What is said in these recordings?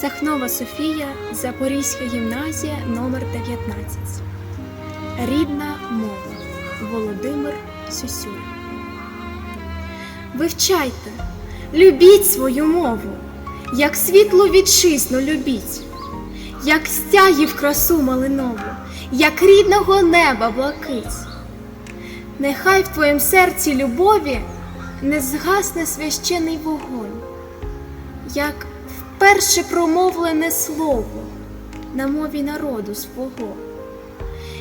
Сахнова Софія, Запорізька гімназія номер 19 Рідна мова. Володимир Сюсюра. Вивчайте, любіть свою мову, як світло вітчизну любіть, як стягів красу малинову, як рідного неба блакить. Нехай в твоїм серці любові не згасне священий вогонь, як вперше промовлене слово на мові народу свого,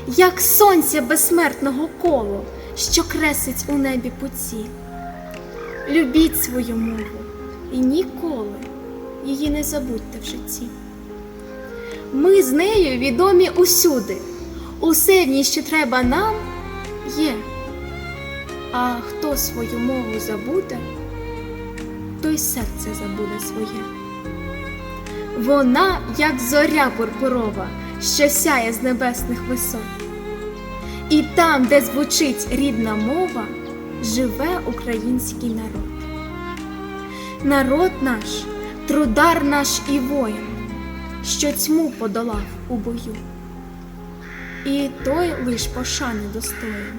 як сонця безсмертного коло, що кресить у небі пуці. Любіть свою мову і ніколи її не забудьте в житті. Ми з нею відомі усюди, усе в ній, що треба нам, є. А хто свою мову забуде, той серце забуде своє. Вона, як зоря пурпурова, що сяє з небесних висот. І там, де звучить рідна мова, живе український народ. Народ наш, трудар наш і воїн, що тьму подолав у бою. І той лиш пошани достоїн,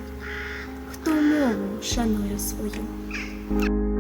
хто мову шанує свою.